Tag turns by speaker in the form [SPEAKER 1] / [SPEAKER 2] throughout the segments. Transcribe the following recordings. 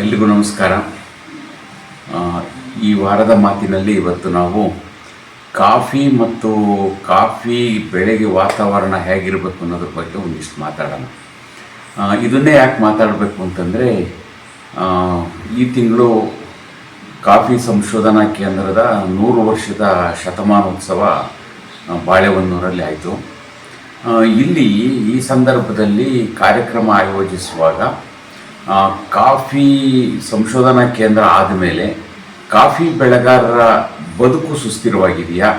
[SPEAKER 1] ಎಲ್ರಿಗೂ ನಮಸ್ಕಾರ. ಈ ವಾರದ ಮಾತಿನಲ್ಲಿ ಇವತ್ತು ನಾವು ಕಾಫಿ ಮತ್ತು ಕಾಫಿ ಬೆಳೆಗೆ ವಾತಾವರಣ ಹೇಗಿರಬೇಕು ಅನ್ನೋದ್ರ ಬಗ್ಗೆ ಒಂದಿಷ್ಟು ಮಾತಾಡೋಣ. ಇದನ್ನೇ ಯಾಕೆ ಮಾತಾಡಬೇಕು ಅಂತಂದರೆ ಈ ತಿಂಗಳು ಕಾಫಿ ಸಂಶೋಧನಾ ಕೇಂದ್ರದ ನೂರು ವರ್ಷದ ಶತಮಾನೋತ್ಸವ ಬಾಳೆಹೊನ್ನೂರಲ್ಲಿ ಆಯಿತು. ಇಲ್ಲಿ ಈ ಸಂದರ್ಭದಲ್ಲಿ ಕಾರ್ಯಕ್ರಮ ಆಯೋಜಿಸುವಾಗ ಕಾಫಿ ಸಂಶೋಧನಾ ಕೇಂದ್ರ ಆದಮೇಲೆ ಕಾಫಿ ಬೆಳೆಗಾರರ ಬದುಕು ಸುಸ್ಥಿರವಾಗಿದೆಯಾ?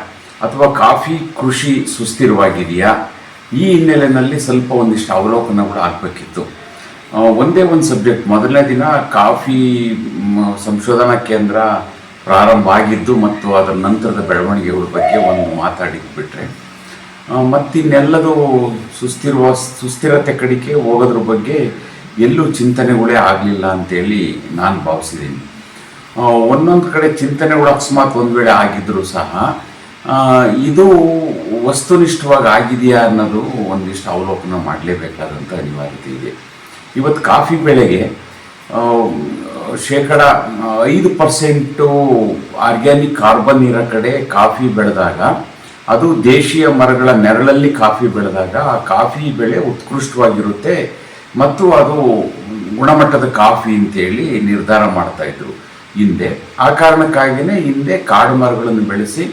[SPEAKER 1] ಅಥವಾ ಕಾಫಿ ಕೃಷಿ ಸುಸ್ಥಿರವಾಗಿದೆಯಾ? ಈ ಹಿನ್ನೆಲೆಯಲ್ಲಿ ಸ್ವಲ್ಪ ಒಂದಿಷ್ಟು ಅವಲೋಕನಗಳು ಆಗಬೇಕಿತ್ತು. ಒಂದೇ ಒಂದು ಸಬ್ಜೆಕ್ಟ್. ಮೊದಲನೇ ದಿನ ಕಾಫಿ ಸಂಶೋಧನಾ ಕೇಂದ್ರ ಪ್ರಾರಂಭ ಆಗಿದ್ದು ಮತ್ತು ಅದರ ನಂತರದ ಬೆಳವಣಿಗೆಗಳ ಬಗ್ಗೆ ಒಂದು ಮಾತಾಡಿದ್ಬಿಟ್ರೆ ಬಿಟ್ಟರೆ ಮತ್ತಿನ್ನೆಲ್ಲದೂ ಸುಸ್ಥಿರುವ, ಸುಸ್ಥಿರತೆ ಕಡೆಗೆ ಹೋಗೋದ್ರ ಬಗ್ಗೆ ಎಲ್ಲೂ ಚಿಂತನೆಗಳೇ ಆಗಲಿಲ್ಲ ಅಂತೇಳಿ ನಾನು ಭಾವಿಸಿದ್ದೀನಿ. ಒಂದೊಂದು ಕಡೆ ಚಿಂತನೆಗಳು ಅಕಸ್ಮಾತ್ ಒಂದು ವೇಳೆ ಆಗಿದ್ದರೂ ಸಹ ಇದು ವಸ್ತುನಿಷ್ಠವಾಗಿ ಆಗಿದೆಯಾ ಅನ್ನೋದು ಒಂದಿಷ್ಟು ಅವಲೋಕನ ಮಾಡಲೇಬೇಕಾದಂಥ ಅನಿವಾರ್ಯತೆ ಇದೆ. ಇವತ್ತು ಕಾಫಿ ಬೆಳೆಗೆ ಶೇಕಡ ಐದು ಪರ್ಸೆಂಟು ಆರ್ಗ್ಯಾನಿಕ್ ಕಾರ್ಬನ್ ಇರೋ ಕಡೆ ಕಾಫಿ ಬೆಳೆದಾಗ, ಅದು ದೇಶೀಯ ಮರಗಳ ನೆರಳಲ್ಲಿ ಕಾಫಿ ಬೆಳೆದಾಗ, ಆ ಕಾಫಿ ಬೆಳೆ ಉತ್ಕೃಷ್ಟವಾಗಿರುತ್ತೆ ಮತ್ತು ಅದು ಗುಣಮಟ್ಟದ ಕಾಫಿ ಅಂತೇಳಿ ನಿರ್ಧಾರ ಮಾಡ್ತಾ ಇದ್ರು ಹಿಂದೆ. ಆ ಕಾರಣಕ್ಕಾಗಿಯೇ ಹಿಂದೆ ಕಾಡು ಮರಗಳನ್ನು ಬೆಳೆಸಿ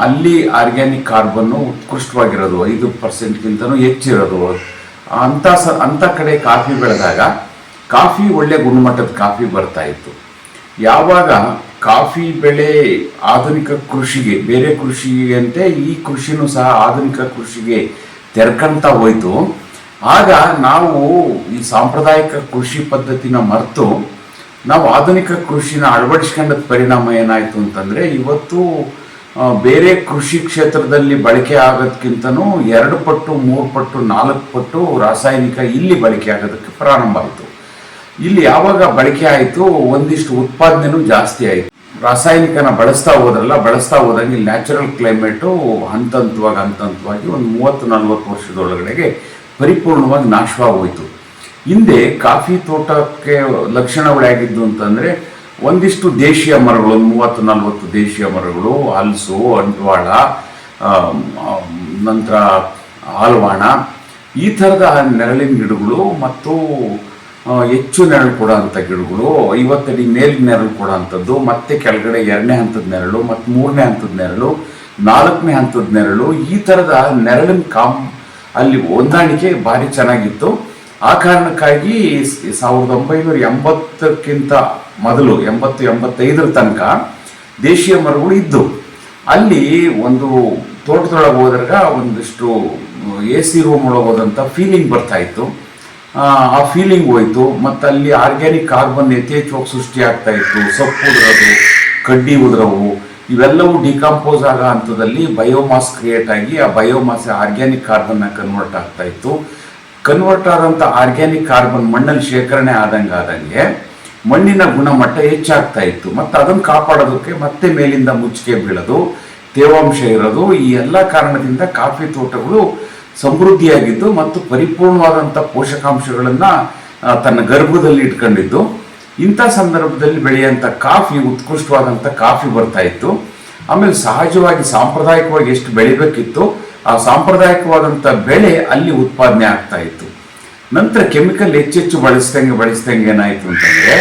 [SPEAKER 1] ಅಲ್ಲಿ ಆರ್ಗ್ಯಾನಿಕ್ ಕಾರ್ಬನ್ನು ಉತ್ಕೃಷ್ಟವಾಗಿರೋದು, ಐದು ಪರ್ಸೆಂಟ್ಗಿಂತನೂ ಹೆಚ್ಚಿರೋದು. ಅಂಥ ಸ, ಅಂಥ ಕಡೆ ಕಾಫಿ ಬೆಳೆದಾಗ ಕಾಫಿ ಒಳ್ಳೆ ಗುಣಮಟ್ಟದ ಕಾಫಿ ಬರ್ತಾ ಇತ್ತು. ಯಾವಾಗ ಕಾಫಿ ಬೆಳೆ ಆಧುನಿಕ ಕೃಷಿಗೆ, ಬೇರೆ ಕೃಷಿಯಂತೆ ಈ ಕೃಷಿನೂ ಸಹ ಆಧುನಿಕ ಕೃಷಿಗೆ ತೆರ್ಕಂತ ಹೋಯ್ತು ಆಗ ನಾವು ಈ ಸಾಂಪ್ರದಾಯಿಕ ಕೃಷಿ ಪದ್ಧತಿನ ಮರೆತು ನಾವು ಆಧುನಿಕ ಕೃಷಿನ ಅಳವಡಿಸ್ಕೊಂಡ ಪರಿಣಾಮ ಏನಾಯಿತು ಅಂತಂದರೆ ಇವತ್ತು ಬೇರೆ ಕೃಷಿ ಕ್ಷೇತ್ರದಲ್ಲಿ ಬಳಕೆ ಆಗೋದಕ್ಕಿಂತನೂ ಎರಡು ಪಟ್ಟು, ಮೂರು ಪಟ್ಟು, ನಾಲ್ಕು ಪಟ್ಟು ರಾಸಾಯನಿಕ ಇಲ್ಲಿ ಬಳಕೆ ಆಗೋದಕ್ಕೆ ಪ್ರಾರಂಭ ಆಯಿತು. ಇಲ್ಲಿ ಯಾವಾಗ ಬಳಕೆ ಆಯಿತು, ಒಂದಿಷ್ಟು ಉತ್ಪಾದನೆನೂ ಜಾಸ್ತಿ ಆಯಿತು. ರಾಸಾಯನಿಕನ ಬಳಸ್ತಾ ಹೋದ್ರಲ್ಲ, ಬಳಸ್ತಾ ಹೋದಂಗೆ ನ್ಯಾಚುರಲ್ ಕ್ಲೈಮೇಟು ಹಂತ ಹಂತವಾಗಿ ಹಂತ ಹಂತವಾಗಿ ಒಂದು ಮೂವತ್ತು, ನಲ್ವತ್ತು ವರ್ಷದೊಳಗಡೆಗೆ ಪರಿಪೂರ್ಣವಾಗಿ ನಾಶವಾಗೋಯ್ತು. ಹಿಂದೆ ಕಾಫಿ ತೋಟಕ್ಕೆ ಲಕ್ಷಣಗಳಾಗಿದ್ದು ಅಂತಂದರೆ ಒಂದಿಷ್ಟು ದೇಶೀಯ ಮರಗಳು, ಮೂವತ್ತು, ನಲ್ವತ್ತು ದೇಶೀಯ ಮರಗಳು, ಹಲಸು ಅಂಟ್ವಾಳ ನಂತರ ಆಲ್ವಾಣ, ಈ ಥರದ ನೆರಳಿನ ಗಿಡಗಳು ಮತ್ತು ಹೆಚ್ಚು ನೆರಳು ಕೊಡೋಂಥ ಗಿಡಗಳು, ಐವತ್ತಡಿ ಮೇಲಿನ ನೆರಳು ಕೊಡೋಂಥದ್ದು, ಮತ್ತೆ ಕೆಳಗಡೆ ಎರಡನೇ ಹಂತದ ನೆರಳು, ಮತ್ತು ಮೂರನೇ ಹಂತದ ನೆರಳು, ನಾಲ್ಕನೇ ಹಂತದ ನೆರಳು, ಈ ಥರದ ನೆರಳಿನ ಕಾಮ್ ಅಲ್ಲಿ ಹೊಂದಾಣಿಕೆ ಭಾರಿ ಚೆನ್ನಾಗಿತ್ತು. ಆ ಕಾರಣಕ್ಕಾಗಿ ಸಾವಿರದ ಒಂಬೈನೂರ ಎಂಬತ್ತಕ್ಕಿಂತ ಮೊದಲು ಎಂಬತ್ತು ಎಂಬತ್ತೈದರ ತನಕ ದೇಶೀಯ ಮರಗಳು ಇದ್ದವು ಅಲ್ಲಿ ಒಂದು ತೋಟದೊಳಗೆ ಹೋದಾಗ ಒಂದಿಷ್ಟು ಎ ಸಿ ರೂಮ್ ಒಳಗೆ ಫೀಲಿಂಗ್ ಬರ್ತಾ ಇತ್ತು. ಆ, ಫೀಲಿಂಗ್ ಹೋಯಿತು. ಮತ್ತು ಅಲ್ಲಿ ಆರ್ಗ್ಯಾನಿಕ್ ಕಾರ್ಬನ್ ಯಥೇಚ್ಛವಾಗಿ ಸೃಷ್ಟಿ ಆಗ್ತಾ ಇತ್ತು. ಸೊಪ್ಪು ಉದುರೋದು ಕಡ್ಡಿ ಉದುರವು ಇವೆಲ್ಲವೂ ಡಿಕಂಪೋಸ್ ಆಗೋ ಹಂತದಲ್ಲಿ ಬಯೋಮಾಸ್ ಕ್ರಿಯೇಟ್ ಆಗಿ ಆ ಬಯೋಮಾಸ್ ಆರ್ಗ್ಯಾನಿಕ್ ಕಾರ್ಬನ್ನ ಕನ್ವರ್ಟ್ ಆಗ್ತಾ ಇತ್ತು. ಕನ್ವರ್ಟ್ ಆದಂಥ ಆರ್ಗ್ಯಾನಿಕ್ ಕಾರ್ಬನ್ ಮಣ್ಣಲ್ಲಿ ಶೇಖರಣೆ ಆದಂಗೆ ಆದಂಗೆ ಮಣ್ಣಿನ ಗುಣಮಟ್ಟ ಹೆಚ್ಚಾಗ್ತಾ ಇತ್ತು. ಮತ್ತು ಅದನ್ನು ಕಾಪಾಡೋದಕ್ಕೆ ಮತ್ತೆ ಮೇಲಿಂದ ಮುಚ್ಚಿಗೆ ಬೀಳೋದು, ತೇವಾಂಶ ಇರೋದು, ಈ ಎಲ್ಲ ಕಾರಣದಿಂದ ಕಾಫಿ ತೋಟಗಳು ಸಮೃದ್ಧಿಯಾಗಿದ್ದು ಮತ್ತು ಪರಿಪೂರ್ಣವಾದಂಥ ಪೋಷಕಾಂಶಗಳನ್ನು ತನ್ನ ಗರ್ಭದಲ್ಲಿ ಇಟ್ಕೊಂಡಿದ್ದು. ಇಂಥ ಸಂದರ್ಭದಲ್ಲಿ ಬೆಳೆಯುವಂಥ ಕಾಫಿ, ಉತ್ಕೃಷ್ಟವಾದಂಥ ಕಾಫಿ ಬರ್ತಾ ಇತ್ತು. ಆಮೇಲೆ ಸಹಜವಾಗಿ, ಸಾಂಪ್ರದಾಯಿಕವಾಗಿ ಎಷ್ಟು ಬೆಳಿಬೇಕಿತ್ತು, ಆ ಸಾಂಪ್ರದಾಯಿಕವಾದಂಥ ಬೆಳೆ ಅಲ್ಲಿ ಉತ್ಪಾದನೆ ಆಗ್ತಾ ಇತ್ತು. ನಂತರ ಕೆಮಿಕಲ್ ಹೆಚ್ಚೆಚ್ಚು ಬಳಸ್ದಂಗೆ ಬಳಸ್ದಂಗೆ ಏನಾಯಿತು ಅಂತಂದರೆ,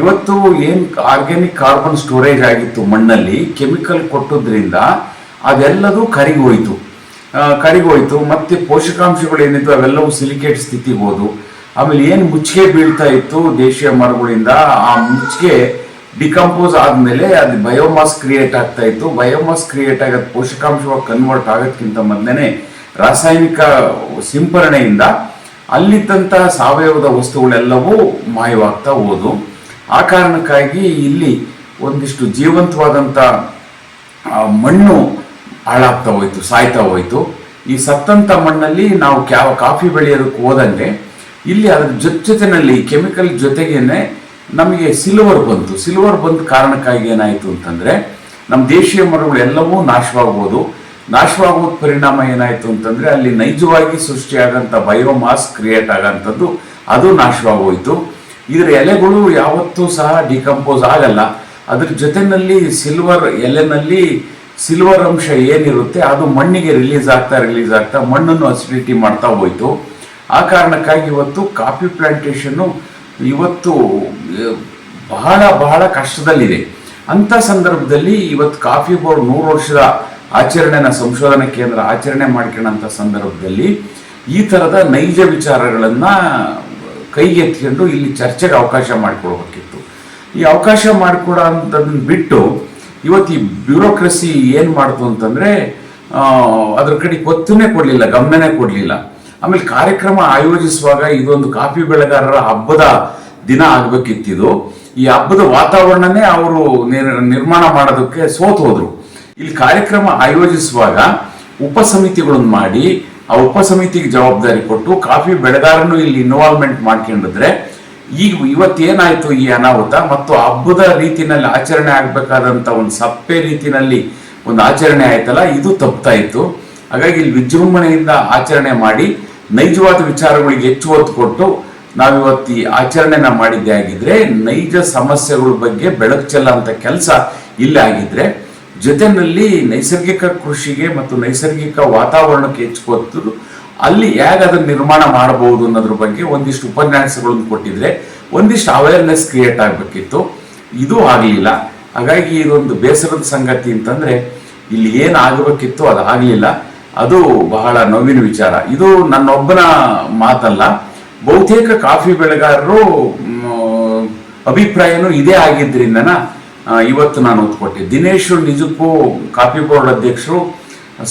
[SPEAKER 1] ಇವತ್ತು ಏನು ಆರ್ಗ್ಯಾನಿಕ್ ಕಾರ್ಬನ್ ಸ್ಟೋರೇಜ್ ಆಗಿತ್ತು ಮಣ್ಣಲ್ಲಿ, ಕೆಮಿಕಲ್ ಕೊಟ್ಟೋದ್ರಿಂದ ಅದೆಲ್ಲದೂ ಕರಿಗೋಯ್ತು. ಕರಿಗೋಯ್ತು, ಮತ್ತೆ ಪೋಷಕಾಂಶಗಳು ಏನಿತ್ತು ಅವೆಲ್ಲವೂ ಸಿಲಿಕೇಟ್ ಸ್ಥಿತಿಗೆ ಹೋದು ಆಮೇಲೆ ಏನು ಮುಚ್ಚಿಗೆ ಬೀಳ್ತಾ ಇತ್ತು ದೇಶೀಯ ಮರಗಳಿಂದ, ಆ ಮುಚ್ಚಿಗೆ ಡಿಕಂಪೋಸ್ ಆದಮೇಲೆ ಅದು ಬಯೋಮಾಸ್ ಕ್ರಿಯೇಟ್ ಆಗ್ತಾ ಇತ್ತು. ಬಯೋಮಾಸ್ ಕ್ರಿಯೇಟ್ ಆಗೋದು ಪೋಷಕಾಂಶವಾಗಿ ಕನ್ವರ್ಟ್ ಆಗೋದಕ್ಕಿಂತ ಮೊದಲೇ ರಾಸಾಯನಿಕ ಸಿಂಪರಣೆಯಿಂದ ಅಲ್ಲಿದ್ದಂಥ ಸಾವಯವದ ವಸ್ತುಗಳೆಲ್ಲವೂ ಮಾಯವಾಗ್ತಾ ಹೋದು. ಆ ಕಾರಣಕ್ಕಾಗಿ ಇಲ್ಲಿ ಒಂದಿಷ್ಟು ಜೀವಂತವಾದಂಥ ಮಣ್ಣು ಹಾಳಾಗ್ತಾ ಹೋಯಿತು, ಸಾಯ್ತಾ ಹೋಯಿತು. ಈ ಸತ್ತಂಥ ಮಣ್ಣಲ್ಲಿ ನಾವು ಕ್ಯಾ ಕಾಫಿ ಬೆಳೆಯೋದಕ್ಕೆ ಹೋದಂಗೆ ಇಲ್ಲಿ ಅದ್ರ ಜೊತೆ ಕೆಮಿಕಲ್ ಜೊತೆಗೇನೆ ನಮಗೆ ಸಿಲ್ವರ್ ಬಂತು. ಸಿಲ್ವರ್ ಬಂದ ಕಾರಣಕ್ಕಾಗಿ ಏನಾಯಿತು ಅಂತಂದರೆ ನಮ್ಮ ದೇಶೀಯ ಮರಗಳು ಎಲ್ಲವೂ ನಾಶವಾಗ್ಬೋದು. ನಾಶವಾಗುವ ಪರಿಣಾಮ ಏನಾಯಿತು ಅಂತಂದರೆ ಅಲ್ಲಿ ನೈಜವಾಗಿ ಸೃಷ್ಟಿಯಾಗಂಥ ಬಯೋಮಾಸ್ ಕ್ರಿಯೇಟ್ ಆಗೋಂಥದ್ದು ಅದು ನಾಶವಾಗೋಯ್ತು. ಇದರ ಎಲೆಗಳು ಯಾವತ್ತೂ ಸಹ ಡಿಕಂಪೋಸ್ ಆಗಲ್ಲ. ಅದ್ರ ಜೊತೆನಲ್ಲಿ ಸಿಲ್ವರ್ ಎಲೆನಲ್ಲಿ ಸಿಲ್ವರ್ ಅಂಶ ಏನಿರುತ್ತೆ ಅದು ಮಣ್ಣಿಗೆ ರಿಲೀಸ್ ಆಗ್ತಾ ರಿಲೀಸ್ ಆಗ್ತಾ ಮಣ್ಣನ್ನು ಅಸಿಡಿಟಿ ಮಾಡ್ತಾ ಹೋಯ್ತು. ಆ ಕಾರಣಕ್ಕಾಗಿ ಇವತ್ತು ಕಾಫಿ ಪ್ಲಾಂಟೇಶನ್ನು ಇವತ್ತು ಬಹಳ ಬಹಳ ಕಷ್ಟದಲ್ಲಿದೆ. ಅಂತ ಸಂದರ್ಭದಲ್ಲಿ ಇವತ್ತು ಕಾಫಿ ಬೋರ್ಡ್ ನೂರು ವರ್ಷದ ಆಚರಣೆನ, ಸಂಶೋಧನಾ ಕೇಂದ್ರ ಆಚರಣೆ ಮಾಡ್ಕೊಳ್ಳೋಂಥ ಸಂದರ್ಭದಲ್ಲಿ ಈ ಥರದ ನೈಜ ವಿಚಾರಗಳನ್ನು ಕೈಗೆತ್ತಿಕೊಂಡು ಇಲ್ಲಿ ಚರ್ಚೆಗೆ ಅವಕಾಶ ಮಾಡಿಕೊಡ್ಬೇಕಿತ್ತು ಈ ಅವಕಾಶ ಮಾಡಿಕೊಡೋ ಅಂಥದ್ದನ್ನ ಬಿಟ್ಟು ಇವತ್ತು ಈ ಬ್ಯೂರೋಕ್ರಸಿ ಏನು ಮಾಡ್ತು ಅಂತಂದ್ರೆ ಅದ್ರ ಕಡೆ ಗೊತ್ತನ್ನೇ ಕೊಡಲಿಲ್ಲ, ಗಮನನೇ ಕೊಡಲಿಲ್ಲ. ಆಮೇಲೆ ಕಾರ್ಯಕ್ರಮ ಆಯೋಜಿಸುವಾಗ ಇದೊಂದು ಕಾಫಿ ಬೆಳೆಗಾರರ ಹಬ್ಬದ ದಿನ ಆಗ್ಬೇಕಿತ್ತಿದು. ಈ ಹಬ್ಬದ ವಾತಾವರಣನೇ ಅವರು ನಿರ್ಮಾಣ ಮಾಡೋದಕ್ಕೆ ಸೋತ್ ಹೋದ್ರು. ಇಲ್ಲಿ ಕಾರ್ಯಕ್ರಮ ಆಯೋಜಿಸುವಾಗ ಉಪಸಮಿತಿಗಳನ್ನು ಮಾಡಿ, ಆ ಉಪಸಮಿತಿಗೆ ಜವಾಬ್ದಾರಿ ಕೊಟ್ಟು ಕಾಫಿ ಬೆಳೆಗಾರನು ಇಲ್ಲಿ ಇನ್ವಾಲ್ವ್ಮೆಂಟ್ ಮಾಡ್ಕೊಂಡಿದ್ರೆ ಈಗ ಇವತ್ತೇನಾಯ್ತು ಈ ಅನಾಹುತ ಮತ್ತು ಹಬ್ಬದ ರೀತಿನಲ್ಲಿ ಆಚರಣೆ ಆಗ್ಬೇಕಾದಂತ ಒಂದು ಸಪ್ಪೆ ರೀತಿನಲ್ಲಿ ಒಂದು ಆಚರಣೆ ಆಯ್ತಲ್ಲ, ಇದು ತಪ್ತಾ ಇತ್ತು. ಹಾಗಾಗಿ ಇಲ್ಲಿ ವಿಜೃಂಭಣೆಯಿಂದ ಆಚರಣೆ ಮಾಡಿ ನೈಜವಾದ ವಿಚಾರಗಳಿಗೆ ಹೆಚ್ಚು ಒತ್ತು ಕೊಟ್ಟು ನಾವಿವತ್ತು ಈ ಆಚರಣೆನ ಮಾಡಿದ್ದೇ ಆಗಿದ್ರೆ ನೈಜ ಸಮಸ್ಯೆಗಳ ಬಗ್ಗೆ ಬೆಳಕು ಚೆಲ್ಲಂತ ಕೆಲಸ ಇಲ್ಲಿ ಆಗಿದ್ರೆ ಜೊತೆನಲ್ಲಿ ನೈಸರ್ಗಿಕ ಕೃಷಿಗೆ ಮತ್ತು ನೈಸರ್ಗಿಕ ವಾತಾವರಣಕ್ಕೆ ಹೆಚ್ಚು ಒತ್ತು ಅಲ್ಲಿ ಹೇಗೆ ಅದನ್ನ ನಿರ್ಮಾಣ ಮಾಡಬಹುದು ಅನ್ನೋದ್ರ ಬಗ್ಗೆ ಒಂದಿಷ್ಟು ಉಪನ್ಯಾಸಗಳನ್ನು ಕೊಟ್ಟಿದ್ರೆ ಒಂದಿಷ್ಟು ಅವೇರ್ನೆಸ್ ಕ್ರಿಯೇಟ್ ಆಗಬೇಕಿತ್ತು. ಇದು ಆಗಲಿಲ್ಲ. ಹಾಗಾಗಿ ಇದೊಂದು ಬೇಸರದ ಸಂಗತಿ ಅಂತಂದ್ರೆ ಇಲ್ಲಿ ಏನು ಆಗಬೇಕಿತ್ತು ಅದು ಆಗಲಿಲ್ಲ. ಅದು ಬಹಳ ನೋವಿನ ವಿಚಾರ. ಇದು ನನ್ನೊಬ್ಬನ ಮಾತಲ್ಲ. ಬಹುತೇಕ ಕಾಫಿ ಬೆಳೆಗಾರರು ಅಭಿಪ್ರಾಯನು ಇದೇ ಆಗಿದ್ರಿಂದನ ಇವತ್ತು ನಾನು ಒತ್ಕೊಟ್ಟೆ ದಿನೇಶ್ ನಿಜಕ್ಕೂ ಕಾಫಿ ಬೋರ್ಡ್ ಅಧ್ಯಕ್ಷರು,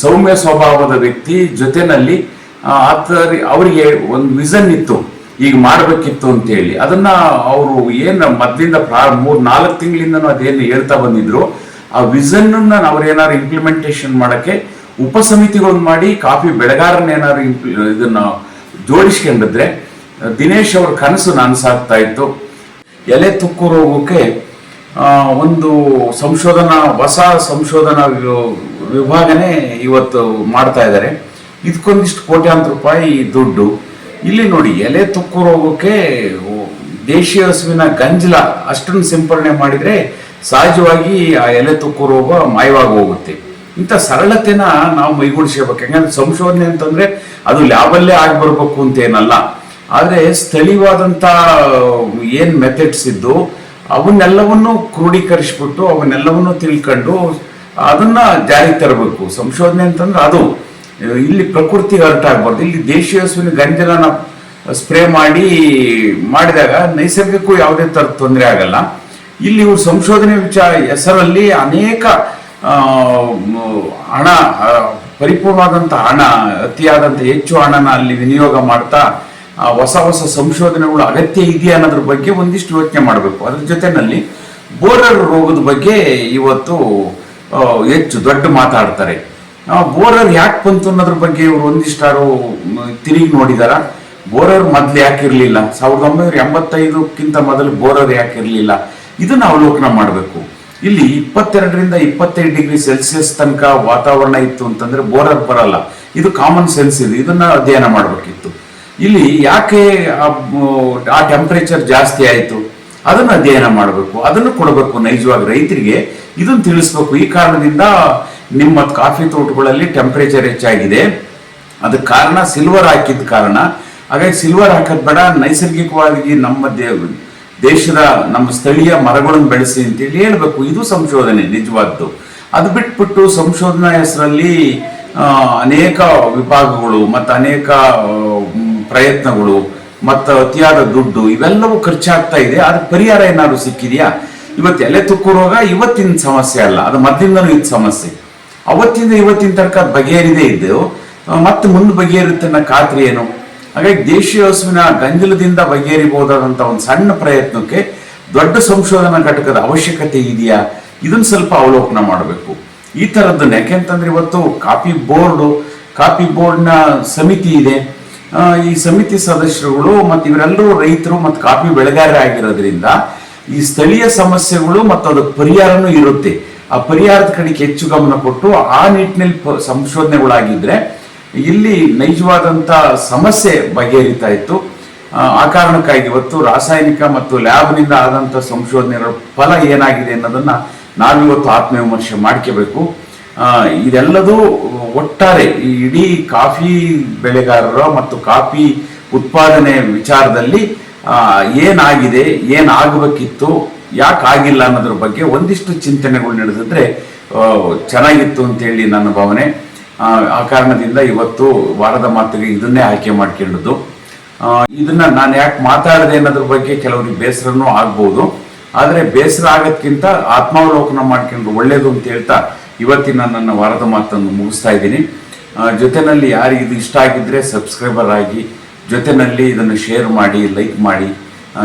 [SPEAKER 1] ಸೌಮ್ಯ ಸ್ವಭಾವದ ವ್ಯಕ್ತಿ ಜೊತೆನಲ್ಲಿ ಆತ ಅವರಿಗೆ ಒಂದು ವಿಷನ್ ಇತ್ತು. ಈಗ ಮಾಡಬೇಕಿತ್ತು ಅಂತೇಳಿ. ಅದನ್ನ ಅವರು ಏನು ಮೊದಲಿಂದ ಪ್ರಾ ಮೂರು, ನಾಲ್ಕು ತಿಂಗಳಿಂದನೂ ಅದೇನು ಹೇಳ್ತಾ ಬಂದಿದ್ರು. ಆ ವಿಷನ್ ಅವ್ರೇನಾದ್ರು ಇಂಪ್ಲಿಮೆಂಟೇಷನ್ ಮಾಡಕ್ಕೆ ಉಪಸಮಿತಿಗಳನ್ನು ಮಾಡಿ ಕಾಫಿ ಬೆಳೆಗಾರನ್ನೇನಾದ್ರು ಇಂಪ್ಲಿ ಇದನ್ನ ಜೋಡಿಸ್ಕೊಂಡಿದ್ರೆ, ದಿನೇಶ್ ಅವ್ರ ಕನಸು ನನಸಾಗ್ತಾ ಇತ್ತು. ಎಲೆ ತುಕ್ಕು ರೋಗಕ್ಕೆ ಒಂದು ಸಂಶೋಧನಾ, ಹೊಸ ಸಂಶೋಧನಾ ವಿಭಾಗನೇ ಇವತ್ತು ಮಾಡ್ತಾ ಇದ್ದಾರೆ. ಇದಕ್ಕೊಂದಿಷ್ಟು ಕೋಟ್ಯಾಂತರ ರೂಪಾಯಿ ದುಡ್ಡು. ಇಲ್ಲಿ ನೋಡಿ, ಎಲೆ ತುಕ್ಕು ರೋಗಕ್ಕೆ ದೇಶೀಯ ಹಸುವಿನ ಗಂಜಲ ಅಷ್ಟನ್ನು ಸಿಂಪರಣೆ ಮಾಡಿದ್ರೆ, ಸಹಜವಾಗಿ ಆ ಎಲೆ ತುಕ್ಕು ರೋಗ ಮಾಯವಾಗಿ ಹೋಗುತ್ತೆ. ಇಂಥ ಸರಳತೆನ ನಾವು ಮೈಗೂಡಿಸ್ಕೋಬೇಕು. ಯಾಕಂದ್ರೆ ಸಂಶೋಧನೆ ಅಂತಂದ್ರೆ ಅದು ಲ್ಯಾಬಲ್ಲೇ ಆಗಿ ಬರಬೇಕು ಅಂತ ಏನಲ್ಲ. ಆದ್ರೆ ಸ್ಥಳೀಯವಾದಂತ ಏನ್ ಮೆಥಡ್ಸ್ ಇದ್ದು ಅವನ್ನೆಲ್ಲವನ್ನು ಕ್ರೋಢೀಕರಿಸ್ಬಿಟ್ಟು ಅವನ್ನೆಲ್ಲವನ್ನು ತಿಳ್ಕೊಂಡು ಅದನ್ನ ಜಾರಿಗೆ ತರಬೇಕು. ಸಂಶೋಧನೆ ಅಂತಂದ್ರೆ ಅದು. ಇಲ್ಲಿ ಪ್ರಕೃತಿ ಹರ್ಟ್ ಆಗ್ಬಾರ್ದು. ಇಲ್ಲಿ ದೇಶೀಯ ಹಸುವಿನ ಗಂಜಲನ ಸ್ಪ್ರೇ ಮಾಡಿ ಮಾಡಿದಾಗ ನೈಸರ್ಗಿಕಕ್ಕೂ ಯಾವುದೇ ತರ ತೊಂದರೆ ಆಗಲ್ಲ. ಇಲ್ಲಿ ಇವರು ಸಂಶೋಧನೆ ವಿಚಾರ ಹೆಸರಲ್ಲಿ ಅನೇಕ ಹಣ ಪರಿಪೂರ್ಣವಾದಂಥ ಹಣ, ಅತಿಯಾದಂಥ ಹೆಚ್ಚು ಹಣನ ಅಲ್ಲಿ ವಿನಿಯೋಗ ಮಾಡ್ತಾ ಹೊಸ ಹೊಸ ಸಂಶೋಧನೆಗಳು ಅಗತ್ಯ ಇದೆಯಾ ಅನ್ನೋದ್ರ ಬಗ್ಗೆ ಒಂದಿಷ್ಟು ಯೋಚನೆ ಮಾಡಬೇಕು. ಅದ್ರ ಜೊತೆನಲ್ಲಿ ಬೋರರ್ ರೋಗದ ಬಗ್ಗೆ ಇವತ್ತು ಹೆಚ್ಚು ದೊಡ್ಡ ಮಾತಾಡ್ತಾರೆ. ಬೋರರ್ ಯಾಕೆ ಬಂತು ಅನ್ನೋದ್ರ ಬಗ್ಗೆ ಇವರು ಒಂದಿಷ್ಟಾರು ತಿರುಗಿ ನೋಡಿದಾರ. ಬೋರರ್ ಮೊದ್ಲು ಇರಲಿಲ್ಲ ಸಾವಿರದ ಒಂಬೈನೂರ ಎಂಬತ್ತೈದಕ್ಕಿಂತ ಮೊದಲು ಬೋರರ್ ಇರಲಿಲ್ಲ ಇದನ್ನು ಅವಲೋಕನ ಮಾಡಬೇಕು. ಇಲ್ಲಿ ಇಪ್ಪತ್ತೆರಡರಿಂದ ಇಪ್ಪತ್ತೈದು ಡಿಗ್ರಿ ಸೆಲ್ಸಿಯಸ್ ತನಕ ವಾತಾವರಣ ಇತ್ತು ಅಂತಂದ್ರೆ ಬೋರರ್ ಬರಲ್ಲ. ಇದು ಕಾಮನ್ ಸೆನ್ಸ್ ಇದು. ಇದನ್ನ ಅಧ್ಯಯನ ಮಾಡಬೇಕಿತ್ತು. ಇಲ್ಲಿ ಯಾಕೆ ಆ- ಟೆಂಪರೇಚರ್ ಜಾಸ್ತಿ ಆಯಿತು? ಅದನ್ನು ಅಧ್ಯಯನ ಮಾಡಬೇಕು. ಅದನ್ನು ಕೊಡಬೇಕು ನೈಜವಾಗಿ ರೈತರಿಗೆ. ಇದನ್ನು ತಿಳಿಸ್ಬೇಕು. ಈ ಕಾರಣದಿಂದ ನಿಮ್ಮ ಕಾಫಿ ತೋಟಗಳಲ್ಲಿ ಟೆಂಪರೇಚರ್ ಹೆಚ್ಚಾಗಿದೆ. ಅದಕ್ಕೆ ಕಾರಣ ಸಿಲ್ವರ್ ಹಾಕಿದ ಕಾರಣ. ಹಾಗಾಗಿ ಸಿಲ್ವರ್ ಹಾಕೋದ್ ಬೇಡ. ನೈಸರ್ಗಿಕವಾಗಿ ನಮ್ಮ ದೇ ದೇಶದ ನಮ್ಮ ಸ್ಥಳೀಯ ಮರಗಳನ್ನು ಬೆಳೆಸಿ ಅಂತೇಳಿ ಹೇಳ್ಬೇಕು. ಇದು ಸಂಶೋಧನೆ, ನಿಜವಾದ್ದು. ಅದು ಬಿಟ್ಬಿಟ್ಟು ಸಂಶೋಧನಾ ಹೆಸರಲ್ಲಿ ಅನೇಕ ವಿಭಾಗಗಳು ಮತ್ತು ಅನೇಕ ಪ್ರಯತ್ನಗಳು ಮತ್ತು ಅತಿಯಾದ ದುಡ್ಡು ಇವೆಲ್ಲವೂ ಖರ್ಚಾಗ್ತಾ ಇದೆ. ಅದಕ್ಕೆ ಪರಿಹಾರ ಏನಾದ್ರು ಸಿಕ್ಕಿದೆಯಾ? ಇವತ್ತು ಎಲೆ ತುಕ್ಕು ರೋಗ ಇವತ್ತಿನ ಸಮಸ್ಯೆ ಅಲ್ಲ. ಅದು ಮೊದಲಿಂದನೂ ಇದು ಸಮಸ್ಯೆ. ಅವತ್ತಿಂದ ಇವತ್ತಿನ ತನಕ ಬಗೆಹರಿದೇ ಇದ್ದು ಮತ್ತೆ ಮುಂದೆ ಬಗೆಹರುತ್ತೆ ಅನ್ನೋ ಖಾತ್ರಿ ಏನು? ಹಾಗಾಗಿ ದೇಶೀಯ ಹಸುವಿನ ಗಂಜಲದಿಂದ ಬಗೆಹರಿಬಹುದಾದಂಥ ಒಂದು ಸಣ್ಣ ಪ್ರಯತ್ನಕ್ಕೆ ದೊಡ್ಡ ಸಂಶೋಧನಾ ಘಟಕದ ಅವಶ್ಯಕತೆ ಇದೆಯಾ? ಇದನ್ನು ಸ್ವಲ್ಪ ಅವಲೋಕನ ಮಾಡಬೇಕು. ಈ ಥರದ್ದನ್ನ ಯಾಕೆಂತಂದ್ರೆ ಇವತ್ತು ಕಾಪಿ ಬೋರ್ಡು, ಕಾಪಿ ಬೋರ್ಡ್ನ ಸಮಿತಿ ಇದೆ. ಈ ಸಮಿತಿ ಸದಸ್ಯರುಗಳು ಮತ್ತು ಇವರೆಲ್ಲರೂ ರೈತರು ಮತ್ತು ಕಾಫಿ ಬೆಳೆಗಾರರೇ ಆಗಿರೋದ್ರಿಂದ ಈ ಸ್ಥಳೀಯ ಸಮಸ್ಯೆಗಳು ಮತ್ತು ಅದಕ್ಕೆ ಪರಿಹಾರನೂ ಇರುತ್ತೆ. ಆ ಪರಿಹಾರದ ಕಡೆಗೆ ಹೆಚ್ಚು ಗಮನ ಕೊಟ್ಟು ಆ ನಿಟ್ಟಿನಲ್ಲಿ ಸಂಶೋಧನೆಗಳಾಗಿದ್ರೆ ಇಲ್ಲಿ ನೈಜವಾದಂಥ ಸಮಸ್ಯೆ ಬಗೆಹರಿತಾ ಇತ್ತು. ಆ, ಕಾರಣಕ್ಕಾಗಿ ಇವತ್ತು ರಾಸಾಯನಿಕ ಮತ್ತು ಲ್ಯಾಬ್ನಿಂದ ಆದಂಥ ಸಂಶೋಧನೆಗಳ ಫಲ ಏನಾಗಿದೆ ಅನ್ನೋದನ್ನ ನಾವಿವತ್ತು ಆತ್ಮವಿಮರ್ಶೆ ಮಾಡ್ಕೋಬೇಕು. ಇದೆಲ್ಲದೂ ಒಟ್ಟಾರೆ ಈ ಇಡೀ ಕಾಫಿ ಬೆಳೆಗಾರರ ಮತ್ತು ಕಾಫಿ ಉತ್ಪಾದನೆ ವಿಚಾರದಲ್ಲಿ ಏನಾಗಿದೆ ಏನಾಗಬೇಕಿತ್ತು ಯಾಕೆ ಆಗಿಲ್ಲ ಅನ್ನೋದ್ರ ಬಗ್ಗೆ ಒಂದಿಷ್ಟು ಚಿಂತನೆಗಳು ನಡೆದಿದ್ರೆ ಚೆನ್ನಾಗಿತ್ತು ಅಂತೇಳಿ ನನ್ನ ಭಾವನೆ. ಆ, ಕಾರಣದಿಂದ ಇವತ್ತು ವಾರದ ಮಾತಿಗೆ ಇದನ್ನೇ ಆಯ್ಕೆ ಮಾಡ್ಕೊಂಡದ್ದು. ಇದನ್ನ ನಾನು ಯಾಕೆ ಮಾತಾಡದೆ ಅನ್ನೋದ್ರ ಬಗ್ಗೆ ಕೆಲವರಿಗೆ ಬೇಸರನೂ ಆಗ್ಬೋದು. ಆದರೆ ಬೇಸರ ಆಗೋದ್ಕಿಂತ ಆತ್ಮಾವಲೋಕನ ಮಾಡ್ಕೊಂಡ್ರೆ ಒಳ್ಳೇದು ಅಂತ ಹೇಳ್ತಾ ಇವತ್ತಿನ ನನ್ನ ವಾರದ ಮಾತನ್ನು ಮುಗಿಸ್ತಾ ಇದ್ದೀನಿ. ಜೊತೆನಲ್ಲಿ ಯಾರಿಗೆ ಇದು ಇಷ್ಟ ಆಗಿದ್ರೆ ಸಬ್ಸ್ಕ್ರೈಬರ್ ಆಗಿ ಜೊತೆನಲ್ಲಿ ಇದನ್ನು ಶೇರ್ ಮಾಡಿ ಲೈಕ್ ಮಾಡಿ.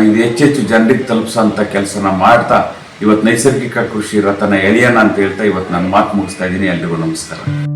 [SPEAKER 1] ಇದು ಹೆಚ್ಚೆಚ್ಚು ಜನರಿಗೆ ತಲುಪಿಸೋಂಥ ಕೆಲಸನ ಮಾಡ್ತಾ ಇವತ್ತು ನೈಸರ್ಗಿಕ ಕೃಷಿ ರಥನ ಎಳೆಯೋಣ ಅಂತ ಹೇಳ್ತಾ ಇವತ್ತು ನನ್ನ ಮಾತು ಮುಗಿಸ್ತಾ ಇದ್ದೀನಿ. ಎಲ್ರಿಗೂ ನಮಸ್ಕಾರ.